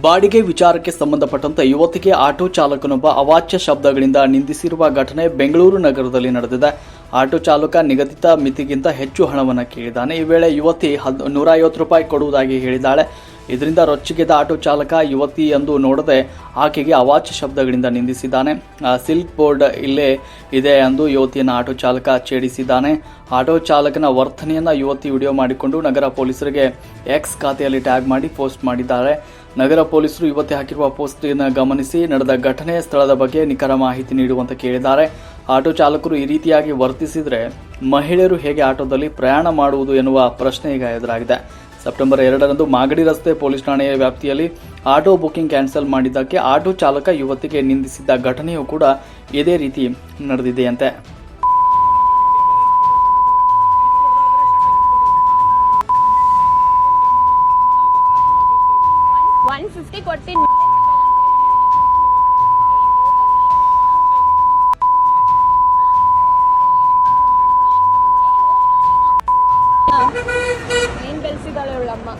ಬಾಡಿಗೆ ವಿಚಾರಕ್ಕೆ ಸಂಬಂಧಪಟ್ಟಂತೆ ಯುವತಿಗೆ ಆಟೋ ಚಾಲಕನೊಬ್ಬ ಅವಾಚ್ಯ ಶಬ್ದಗಳಿಂದ ನಿಂದಿಸಿರುವ ಘಟನೆ ಬೆಂಗಳೂರು ನಗರದಲ್ಲಿ ನಡೆದಿದೆ. ಆಟೋ ಚಾಲಕ ನಿಗದಿತ ಮಿತಿಗಿಂತ ಹೆಚ್ಚು ಹಣವನ್ನು ಕೇಳಿದ್ದಾನೆ. ಈ ವೇಳೆ ಯುವತಿ ಹದ್ ನೂರ ಐವತ್ತು ರೂಪಾಯಿ ಕೊಡುವುದಾಗಿ ಹೇಳಿದ್ದಾಳೆ. ಇದರಿಂದ ರೊಚ್ಚಿಗೆದ ಆಟೋ ಚಾಲಕ ಯುವತಿ ಎಂದು ನೋಡದೆ ಆಕೆಗೆ ಅವಾಚ್ಯ ಶಬ್ದಗಳಿಂದ ನಿಂದಿಸಿದ್ದಾನೆ. ಸಿಲ್ಕ್ ಬೋರ್ಡ್ ಇಲ್ಲೇ ಇದೆ ಎಂದು ಯುವತಿಯನ್ನು ಆಟೋ ಚಾಲಕ ಛೇಡಿಸಿದ್ದಾನೆ. ಆಟೋ ಚಾಲಕನ ವರ್ತನೆಯನ್ನು ಯುವತಿ ವಿಡಿಯೋ ಮಾಡಿಕೊಂಡು ನಗರ ಪೊಲೀಸರಿಗೆ ಎಕ್ಸ್ ಖಾತೆಯಲ್ಲಿ ಟ್ಯಾಗ್ ಮಾಡಿ ಪೋಸ್ಟ್ ಮಾಡಿದ್ದಾರೆ. ನಗರ ಪೊಲೀಸರು ಯುವತಿ ಹಾಕಿರುವ ಪೋಸ್ಟ್ ಗಮನಿಸಿ ನಡೆದ ಘಟನೆ ಸ್ಥಳದ ಬಗ್ಗೆ ನಿಖರ ಮಾಹಿತಿ ನೀಡುವಂತೆ ಕೇಳಿದ್ದಾರೆ. ಆಟೋ ಚಾಲಕರು ಈ ರೀತಿಯಾಗಿ ವರ್ತಿಸಿದರೆ ಮಹಿಳೆಯರು ಹೇಗೆ ಆಟೋದಲ್ಲಿ ಪ್ರಯಾಣ ಮಾಡುವುದು ಎನ್ನುವ ಪ್ರಶ್ನೆ ಈಗ ಎದುರಾಗಿದೆ. ಸೆಪ್ಟೆಂಬರ್ ಎರಡರಂದು ಮಾಗಡಿ ರಸ್ತೆ ಪೊಲೀಸ್ ಠಾಣೆಯ ವ್ಯಾಪ್ತಿಯಲ್ಲಿ ಆಟೋ ಬುಕಿಂಗ್ ಕ್ಯಾನ್ಸಲ್ ಮಾಡಿದ್ದಕ್ಕೆ ಆಟೋ ಚಾಲಕ ಯುವತಿಗೆ ನಿಂದಿಸಿದ್ದ ಘಟನೆಯೂ ಕೂಡ ಇದೇ ರೀತಿ ನಡೆದಿದೆಯಂತೆ. ಒನ್ ಫಿಫ್ಟಿ ಏನ್ ಬೆಳೆಸಿದಾಳೆ ಅವಳಮ್ಮ.